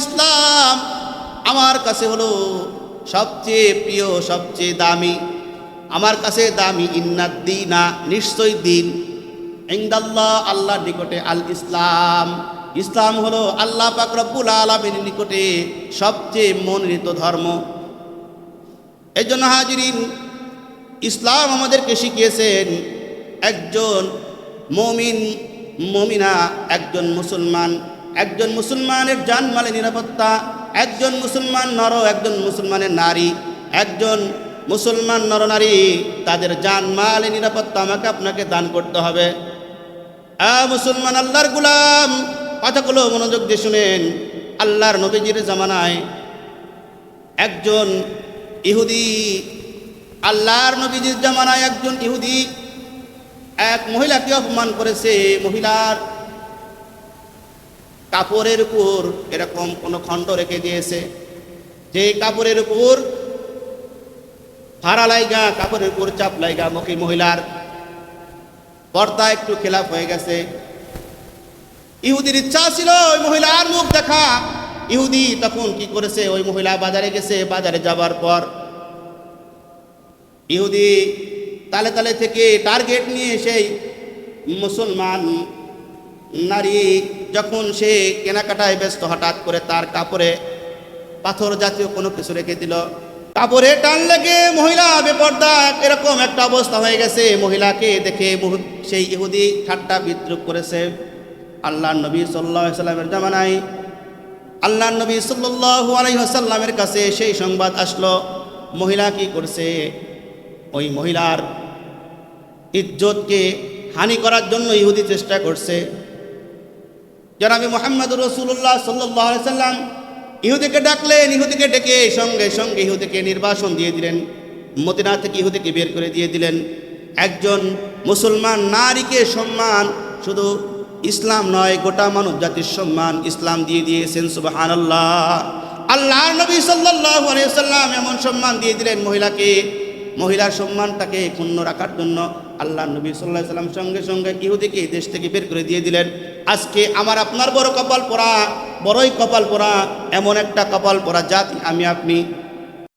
ইসলাম। আমার কাছে হলো সবচেয়ে প্রিয়, সবচেয়ে দামি। আমার কাছে দামি ইন্নাদ্দিনা, নিশ্চয় দিন। ইন্দাল্লাহ আল্লাহ নিকটে আল ইসলাম। ইসলাম হলো আল্লাহ পাক রব্বুল আলমের নিকটে সবচেয়ে মনোনীত ধর্ম। এই জন্য হাজিরিন, ইসলাম আমাদেরকে শিখিয়েছেন একজন মমিন, মমিনা, একজন মুসলমান। একজন মুসলমানের জানমালের নিরাপত্তা, একজন মুসলমান নর, একজন মুসলমানের নারী, একজন মুসলমান নরনারী তাদের জানমালের নিরাপত্তা আমাকে আপনাকে দান করতে হবে। আ মুসলমান আল্লাহর গুলাম, কথাগুলো মনোযোগ দিয়ে শুনেন। আল্লাহর নবীজির জামানায় একজন ইহুদি, আল্লাহর নবীজির জামানায় একজন ইহুদি, এক মহিলাকে অপমান করেছে। মহিলার কাপড়ের উপর, এরকম কোনো খণ্ড রেখে দিয়েছে। যে কাপড়ের উপর ফাড়া লাইগা, কাপড়ের উপর চাপ লাইগা মুখী মহিলার পর্দা একটু খেলাফ হয়ে গেছে। ইহুদির ইচ্ছা ছিল ওই মহিলার মুখ দেখা। ইহুদি তখন কি করেছে? ওই মহিলা বাজারে গেছে, বাজারে যাবার পর। ইহুদি তালে তালে থেকে টার্গেট নিয়ে সেই মুসলমান নারী যখন সে কেনাকাটায় ব্যস্ত হঠাৎ করে তার কাপড়ে পাথর জাতীয় কোনো কিছু রেখে দিল। কাপড়ে টান লেগে মহিলা বেপর্দা এরকম একটা অবস্থা হয়ে গেছে। মহিলাকে দেখে মুহূর্ত- সেই ইহুদি ঠাট্টা বিদ্রুপ করেছে। আল্লাহ নবী সাল্লাহ সাল্লামের জামানায় আল্লাহ নবী সাল্লাল্লাহু আলাইহি ওয়াসাল্লামের কাছে সেই সংবাদ আসলো। মহিলা কি করছে? ওই মহিলার ইজ্জতকে হানি করার জন্য ইহুদি চেষ্টা করছে। জনাবি মোহাম্মদ রসুল্লাহ সাল্লাহ সাল্লাম, ইহুদিকে ডাকলেন, ইহুদিকে ডেকে সঙ্গে সঙ্গে ইহুদিকে নির্বাসন দিয়ে দিলেন, মদিনা থেকে ইহুদিকে বের করে দিয়ে দিলেন। একজন মুসলমান নারীকে সম্মান, শুধু ইসলাম নয়, গোটা মানব জাতির সম্মান ইসলাম দিয়ে দিয়েছেন সুবাহান আল্লাহ আল্লাহর নবী সাল্লাম এমন সম্মান দিয়ে দিলেন মহিলাকে। মহিলার সম্মানটাকে ক্ষুণ্ণ রাখার জন্য আল্লাহ নবী সাল্লাহ সাল্লাম সঙ্গে সঙ্গে ইহুদিকে দেশ থেকে বের করে দিয়ে দিলেন। আজকে আমার আপনার বড় কপাল পরা বড়ই কপাল পরা এমন একটা কপাল পরা জাতি আমি আপনি